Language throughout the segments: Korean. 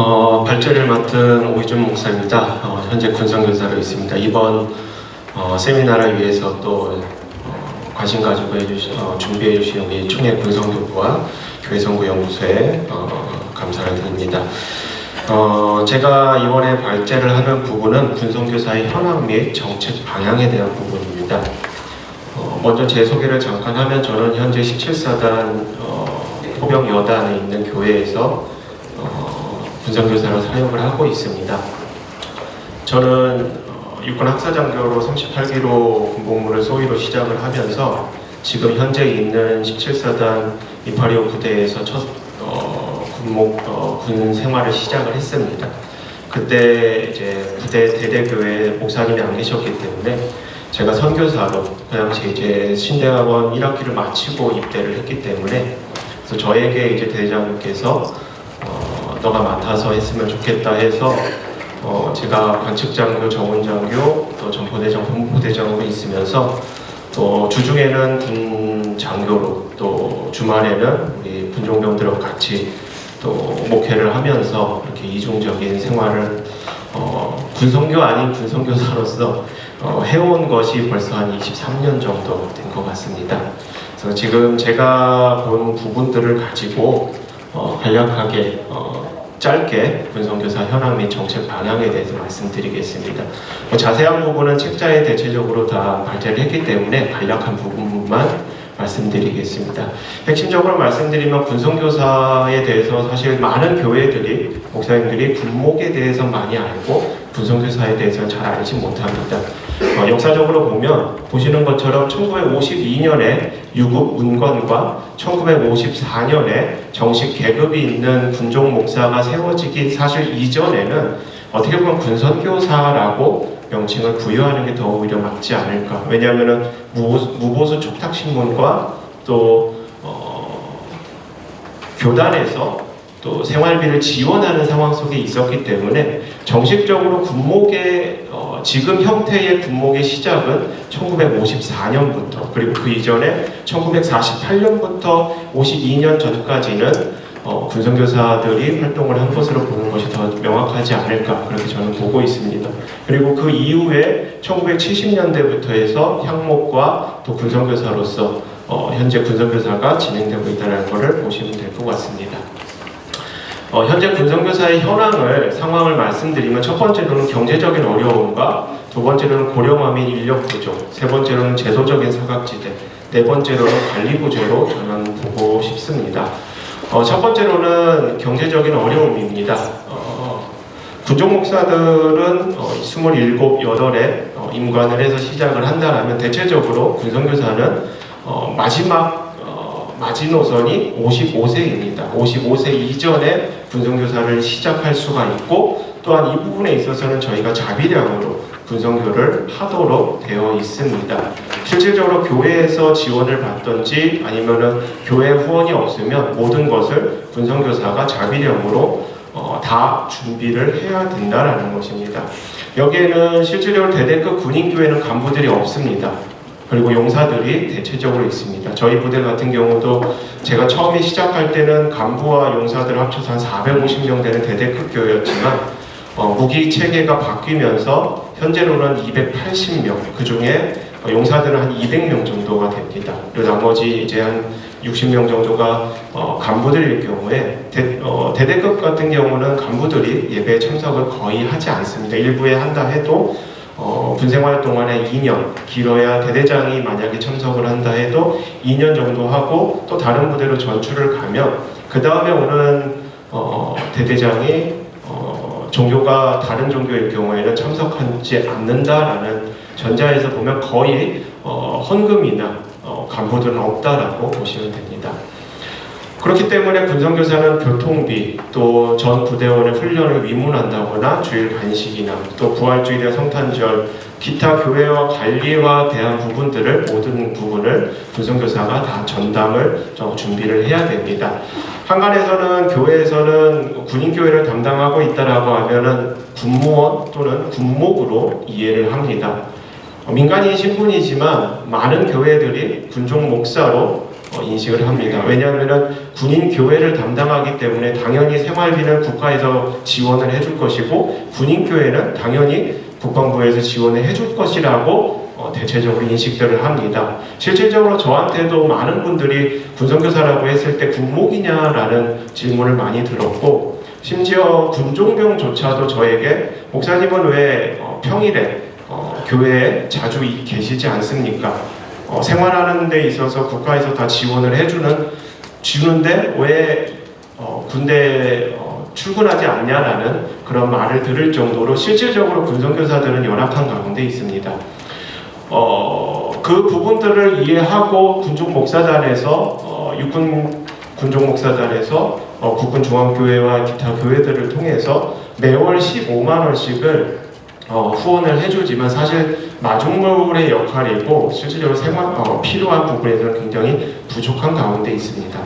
어, 발제를 맡은 오희준 목사입니다. 어, 현재 군성교사로 있습니다. 이번 어, 세미나를 위해서 또 어, 관심 가지고 해주시, 어, 준비해 주신 우리 총회 군성교부와 교회선구연구소에 어, 감사를 드립니다. 어, 제가 이번에 발제를 하는 부분은 군성교사의 현황 및 정책 방향에 대한 부분입니다. 어, 먼저 제 소개를 잠깐 하면 저는 현재 17사단 어, 포병 여단에 있는 교회에서 어, 군성교사로 사역을 하고 있습니다. 저는 어, 육군 학사장교로 38기로 군복무를 소위로 시작을 하면서 지금 현재 있는 17사단 285 부대에서 첫 어, 군목 어, 군 생활을 시작을 했습니다. 그때 이제 부대 대대교회 목사님이 안 계셨기 때문에 제가 선교사로 그 당시 이제 신대학원 1학기를 마치고 입대를 했기 때문에 그래서 저에게 이제 대장님께서 어, 너가 맡아서 했으면 좋겠다 해서 어, 제가 관측장교, 정원장교, 또 전포대장, 본부대장으로 있으면서 또 주중에는 군 장교로 또 주말에는 우리 군종병들하고 같이 또 목회를 하면서 이렇게 이중적인 생활을 어, 군성교 아닌 군성교사로서 어, 해온 것이 벌써 한 23년 정도 된 것 같습니다. 그래서 지금 제가 본 부분들을 가지고 어, 간략하게 어, 짧게 군성교사 현황 및 정책 방향에 대해서 말씀드리겠습니다. 뭐 자세한 부분은 책자에 대체적으로 다 발제를 했기 때문에 간략한 부분만 말씀드리겠습니다. 핵심적으로 말씀드리면 군성교사에 대해서 사실 많은 교회들이 목사님들이 군목에 대해서 많이 알고 군성교사에 대해서는 잘 알지 못합니다. 어, 역사적으로 보면 보시는 것처럼 1952년에 유급 운건과 1954년에 정식 계급이 있는 군종 목사가 세워지기 사실 이전에는 어떻게 보면 군선교사라고 명칭을 부여하는 게 더 오히려 맞지 않을까. 왜냐하면 무보수 촉탁신문과 또 어, 교단에서 또 생활비를 지원하는 상황 속에 있었기 때문에 정식적으로 군목의 어, 지금 형태의 군목의 시작은 1954년부터 그리고 그 이전에 1948년부터 52년 전까지는 어, 군성교사들이 활동을 한 것으로 보는 것이 더 명확하지 않을까 그렇게 저는 보고 있습니다. 그리고 그 이후에 1970년대부터 해서 향목과 또 군성교사로서 어, 현재 군성교사가 진행되고 있다는 것을 보시면 될 것 같습니다. 어, 현재 군성교사의 현황을 상황을 말씀드리면 첫 번째로는 경제적인 어려움과 두 번째로는 고령화 및 인력 부족, 세 번째로는 제도적인 사각지대, 네 번째로는 관리 구조로 저는 보고 싶습니다. 어, 첫 번째로는 경제적인 어려움입니다. 어, 군종 목사들은 어, 27, 8에 어, 임관을 해서 시작을 한다면 대체적으로 군성교사는 어, 마지막 어, 마지노선이 55세입니다. 55세 이전에 군성교사를 시작할 수가 있고 또한 이 부분에 있어서는 저희가 자비량으로 군성교를 하도록 되어 있습니다. 실질적으로 교회에서 지원을 받던지 아니면은 교회 후원이 없으면 모든 것을 군성교사가 자비령으로 어, 다 준비를 해야 된다라는 것입니다. 여기에는 실질적으로 대대급 군인교회는 간부들이 없습니다. 그리고 용사들이 대체적으로 있습니다. 저희 부대 같은 경우도 제가 처음에 시작할 때는 간부와 용사들 합쳐서 한 450명 되는 대대급 교회였지만 어, 무기 체계가 바뀌면서 현재로는 280명 그 중에 용사들은 한 200명 정도가 됩니다. 그리고 나머지 이제 한 60명 정도가 어, 간부들일 경우에 대, 어, 대대급 같은 경우는 간부들이 예배에 참석을 거의 하지 않습니다. 일부에 한다 해도 어, 군생활 동안에 2년, 길어야 대대장이 만약에 참석을 한다 해도 2년 정도 하고 또 다른 부대로 전출을 가면 그 다음에 오는 어, 대대장이 어, 종교가 다른 종교일 경우에는 참석하지 않는다라는 전자에서 보면 거의 어, 헌금이나 어, 간부들은 없다라고 보시면 됩니다. 그렇기 때문에 군성교사는 교통비 또 전 부대원의 훈련을 위문한다거나 주일 간식이나 또 부활주일의 성탄절 기타 교회와 관리와 대한 부분들을 모든 부분을 군성교사가 다 전담을 좀 준비를 해야 됩니다. 한간에서는 교회에서는 군인교회를 담당하고 있다라고 하면은 군무원 또는 군목으로 이해를 합니다. 어, 민간인 신분이지만 많은 교회들이 군종 목사로 어, 인식을 합니다. 왜냐하면 군인 교회를 담당하기 때문에 당연히 생활비는 국가에서 지원을 해줄 것이고 군인 교회는 당연히 국방부에서 지원을 해줄 것이라고 어, 대체적으로 인식들을 합니다. 실질적으로 저한테도 많은 분들이 군선교사라고 했을 때 군목이냐라는 질문을 많이 들었고 심지어 군종병조차도 저에게 목사님은 왜 어, 평일에 어, 교회에 자주 이- 계시지 않습니까? 어, 생활하는 데 있어서 국가에서 다 지원을 해주는 주는데 왜 어, 군대 어, 출근하지 않냐라는 그런 말을 들을 정도로 실질적으로 군선교사들은 열악한 가운데 있습니다. 어, 그 부분들을 이해하고 군종 목사단에서 어, 육군 군종 목사단에서 어, 국군 중앙교회와 기타 교회들을 통해서 매월 15만 원씩을 어, 후원을 해주지만 사실 마중물의 역할이고 실질적으로 생활 어, 필요한 부분에서는 굉장히 부족한 가운데 있습니다.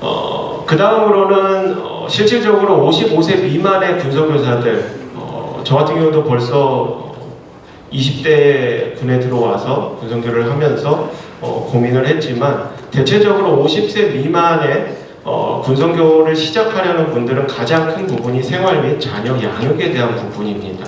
어, 그 다음으로는 어, 실질적으로 55세 미만의 군선교사들 어, 저 같은 경우도 벌써 어, 20대 군에 들어와서 군선교를 하면서 어, 고민을 했지만 대체적으로 50세 미만의 어, 군선교를 시작하려는 분들은 가장 큰 부분이 생활 및 자녀 양육에 대한 부분입니다.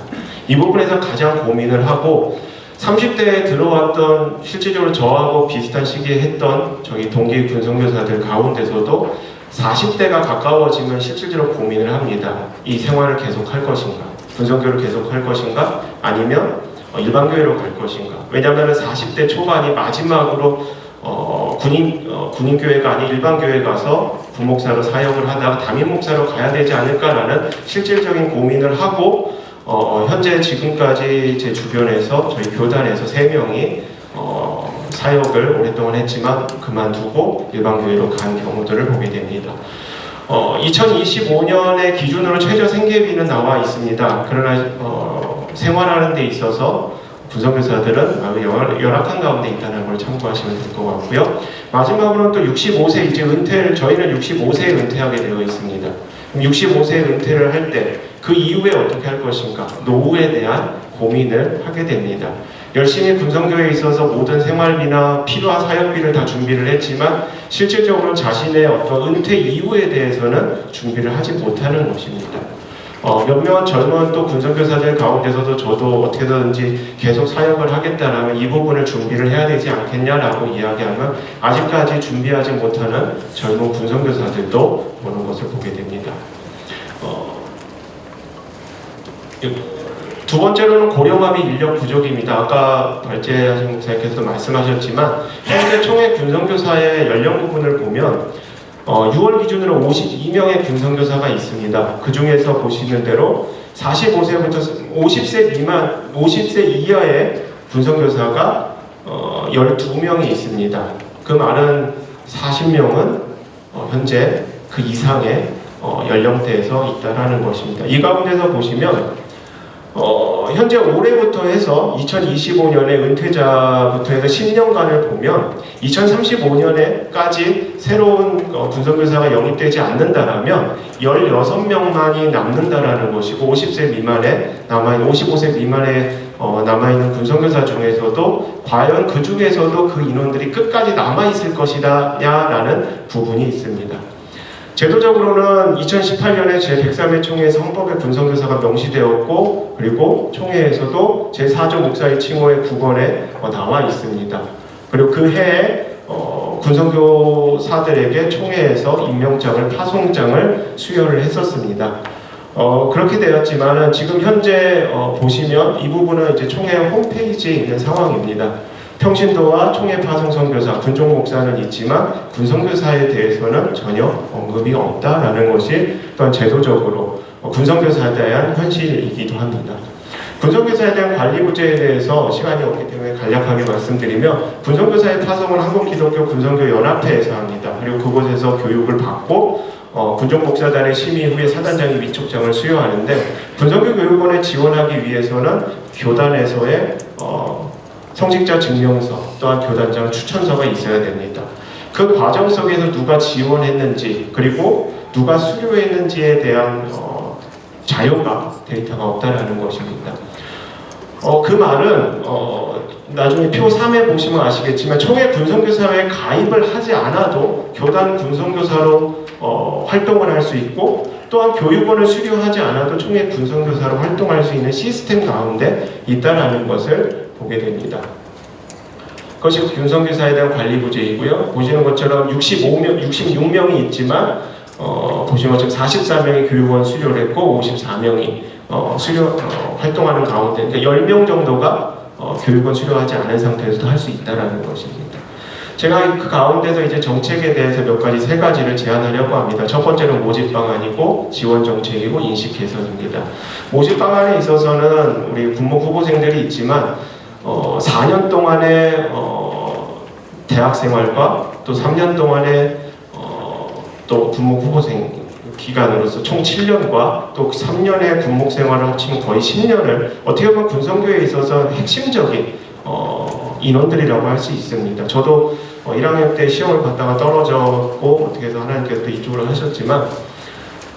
이 부분에서 가장 고민을 하고 30대에 들어왔던 실질적으로 저하고 비슷한 시기에 했던 저희 동기 군선교사들 가운데서도 40대가 가까워지면 실질적으로 고민을 합니다. 이 생활을 계속 할 것인가? 군선교를 계속 할 것인가? 아니면 어, 일반 교회로 갈 것인가? 왜냐하면 40대 초반이 마지막으로 어, 군인 어, 군인 교회가 아닌 일반 교회 가서 부목사로 사역을 하다가 담임 목사로 가야 되지 않을까라는 실질적인 고민을 하고 어, 현재 지금까지 제 주변에서 저희 교단에서 세 명이 어, 사역을 오랫동안 했지만 그만두고 일반 교회로 간 경우들을 보게 됩니다. 어, 2025년의 기준으로 최저 생계비는 나와 있습니다. 그러나 어, 생활하는 데 있어서 군선교사들은 아주 열- 열악한 가운데 있다는 걸 참고하시면 될 것 같고요. 마지막으로는 또 65세 이제 은퇴를 저희는 65세에 은퇴하게 되어 있습니다. 그럼 65세 은퇴를 할 때 그 이후에 어떻게 할 것인가 노후에 대한 고민을 하게 됩니다. 열심히 군성교회에 있어서 모든 생활비나 필요한 사역비를 다 준비를 했지만 실질적으로 자신의 어떤 은퇴 이후에 대해서는 준비를 하지 못하는 것입니다. 어, 몇몇 젊은 또 군선교사들 가운데서도 저도 어떻게든지 계속 사역을 하겠다라면 이 부분을 준비를 해야 되지 않겠냐라고 이야기하면 아직까지 준비하지 못하는 젊은 군선교사들도 보는 것을 보게 됩니다. 어, 두 번째로는 고령화 및 인력 부족입니다. 아까 발제하신 목사님께서도 말씀하셨지만 현재 총회 군선교사의 연령 부분을 보면 어, 6월 기준으로 52명의 군선교사가 있습니다. 그 중에서 보시는 대로 45세부터 50세 미만, 50세 이하의 군선교사가 어, 12명이 있습니다. 그 말은 40명은 어, 현재 그 이상의 어, 연령대에서 있다라는 것입니다. 이 가운데서 보시면 어, 현재 올해부터 해서 2025년에 은퇴자부터 해서 10년간을 보면 2035년에까지 새로운 어, 군선교사가 영입되지 않는다라면 16명만이 남는다라는 것이고 50세 미만에 남아있는 55세 미만에 어, 남아있는 군선교사 중에서도 과연 그 중에서도 그 인원들이 끝까지 남아있을 것이다냐라는 부분이 있습니다. 제도적으로는 2018년에 제103회 총회에서 헌법에 군선교사가 명시되었고 그리고 총회에서도 제4조 목사의 칭호의 9번에 어, 나와 있습니다. 그리고 그 해에 어, 군선교사들에게 총회에서 임명장을 파송장을 수여를 했었습니다. 어, 그렇게 되었지만은 지금 현재 어, 보시면 이 부분은 이제 총회 홈페이지에 있는 상황입니다. 평신도와 총회 파송 선 교사, 군종 목사는 있지만 군 선교사에 대해서는 전혀 언급이 없다라는 것이 또한 제도적으로 어, 군 선교사에 대한 현실이기도 합니다. 군선교사에 대한 관리 부재에 대해서 시간이 없기 때문에 간략하게 말씀드리면 군선교사의 파송은 한국기독교 군선교 연합회에서 합니다. 그리고 그곳에서 교육을 받고 어, 군종 목사단의 심의 후에 사단장이 위촉장을 수여하는데 군선교 교육원에 지원하기 위해서는 교단에서의 어, 성직자 증명서 또한 교단장 추천서가 있어야 됩니다. 그 과정 속에서 누가 지원했는지 그리고 누가 수료했는지에 대한 어, 자료가 데이터가 없다라는 것입니다. 어, 그 말은 어, 나중에 표 3에 보시면 아시겠지만 총회 군성교사에 가입을 하지 않아도 교단 군성교사로 어, 활동을 할 수 있고 또한 교육원을 수료하지 않아도 총회 군성교사로 활동할 수 있는 시스템 가운데 있다라는 것을 보게 됩니다. 그것이 군성교사에 대한 관리 구제이고요. 보시는 것처럼 65명, 66명이 있지만 어, 보시는 것처럼 44명이 교육원 수료를 했고 54명이 어, 수료 어, 활동하는 가운데 그러니까 10명 정도가 어, 교육원 수료하지 않은 상태에서도 할 수 있다라는 것입니다. 제가 그 가운데서 이제 정책에 대해서 몇 가지 세 가지를 제안하려고 합니다. 첫 번째는 모집 방안이고 지원 정책이고 인식 개선입니다. 모집 방안에 있어서는 우리 군목 후보생들이 있지만 어, 4년 동안의 어, 대학 생활과 또 3년 동안의 어, 또 군목 후보생 기간으로서 총 7년과 또 3년의 군목 생활을 합치면 거의 10년을 어떻게 보면 군성교에 있어서 핵심적인 어, 인원들이라고 할 수 있습니다. 저도 어, 1학년 때 시험을 봤다가 떨어졌고 어떻게 해서 하나님께서 또 이쪽으로 하셨지만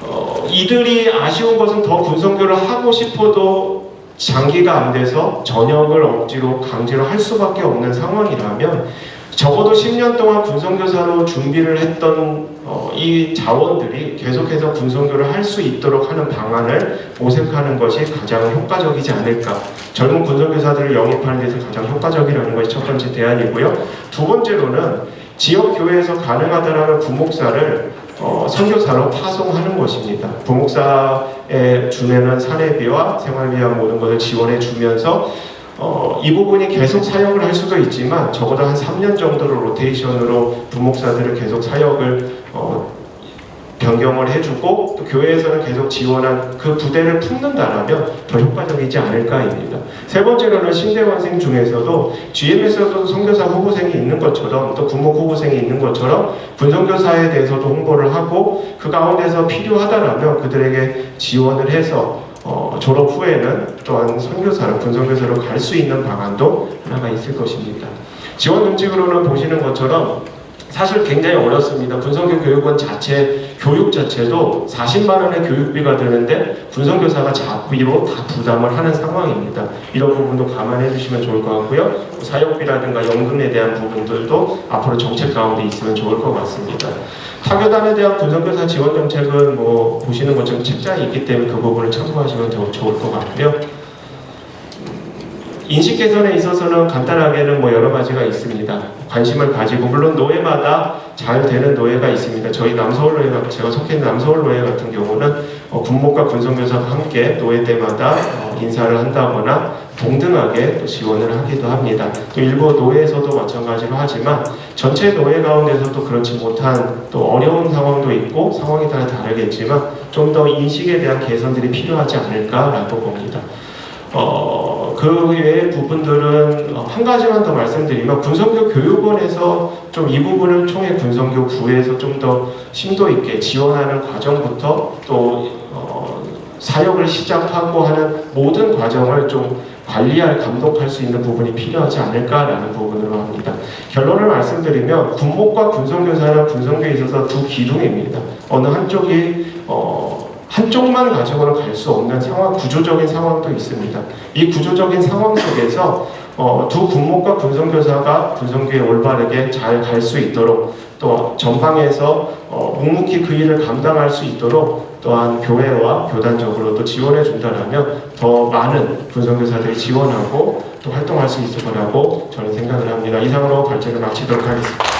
어, 이들이 아쉬운 것은 더 군성교를 하고 싶어도 장기가 안 돼서 전역을 억지로 강제로 할 수밖에 없는 상황이라면 적어도 10년 동안 군성교사로 준비를 했던 어, 이 자원들이 계속해서 군성교를 할 수 있도록 하는 방안을 모색하는 것이 가장 효과적이지 않을까. 젊은 군성교사들을 영입하는 데서 가장 효과적이라는 것이 첫 번째 대안이고요. 두 번째로는 지역 교회에서 가능하다라는 부목사를 어, 선교사로 파송하는 것입니다. 부목사에 주내는 사례비와 생활비와 모든 것을 지원해 주면서 어, 이 부분이 계속 사역을 할 수도 있지만 적어도 한 3년 정도로 로테이션으로 부목사들을 계속 사역을 어, 변경을 해주고 또 교회에서는 계속 지원한 그 부대를 품는다라면 더 효과적이지 않을까입니다. 세 번째로는 신대원생 중에서도 GM에서도 선교사 후보생이 있는 것처럼 또 군목 후보생이 있는 것처럼 군성교사에 대해서도 홍보를 하고 그 가운데서 필요하다라면 그들에게 지원을 해서 어, 졸업 후에는 또한 선교사로 군성교사로 갈 수 있는 방안도 하나가 있을 것입니다. 지원 정책으로는 보시는 것처럼 사실 굉장히 어렵습니다. 군성교 교육원 자체 교육 자체도 40만 원의 교육비가 드는데 군성교사가 자비로 다 부담을 하는 상황입니다. 이런 부분도 감안해 주시면 좋을 것 같고요. 사역비라든가 연금에 대한 부분들도 앞으로 정책 가운데 있으면 좋을 것 같습니다. 타교단에 대한 군성교사 지원 정책은 뭐 보시는 것처럼 책자에 있기 때문에 그 부분을 참고하시면 더 좋을 것 같고요. 인식 개선에 있어서는 간단하게는 뭐 여러 가지가 있습니다. 관심을 가지고 물론 노예마다 잘 되는 노예가 있습니다. 저희 남서울 노예 제가 속해 있는 남서울 노예 같은 경우는 어, 군목과 군성교사가 함께 노예 때마다 어, 인사를 한다거나 동등하게 또 지원을 하기도 합니다. 또 일부 노예에서도 마찬가지로 하지만 전체 노예 가운데서도 그렇지 못한 또 어려운 상황도 있고 상황이 따라 다르겠지만 좀 더 인식에 대한 개선들이 필요하지 않을까라고 봅니다. 어, 그 외의 부분들은 어, 한 가지만 더 말씀드리면 군성교 교육원에서 좀 이 부분을 통해 군성교 구에서 좀 더 심도 있게 지원하는 과정부터 또 어, 사역을 시작하고 하는 모든 과정을 좀 관리할 감독할 수 있는 부분이 필요하지 않을까라는 부분으로 합니다. 결론을 말씀드리면 군목과 군성교사는 군성교에 있어서 두 기둥입니다. 어느 한쪽이 어, 한쪽만 가지고는 갈 수 없는 상황, 구조적인 상황도 있습니다. 이 구조적인 상황 속에서 어, 두 군목과 군성교사가 군성교에 올바르게 잘 갈 수 있도록 또 전방에서 어, 묵묵히 그 일을 감당할 수 있도록 또한 교회와 교단적으로도 지원해 준다면 더 많은 군성교사들이 지원하고 또 활동할 수 있을 거라고 저는 생각을 합니다. 이상으로 발제를 마치도록 하겠습니다.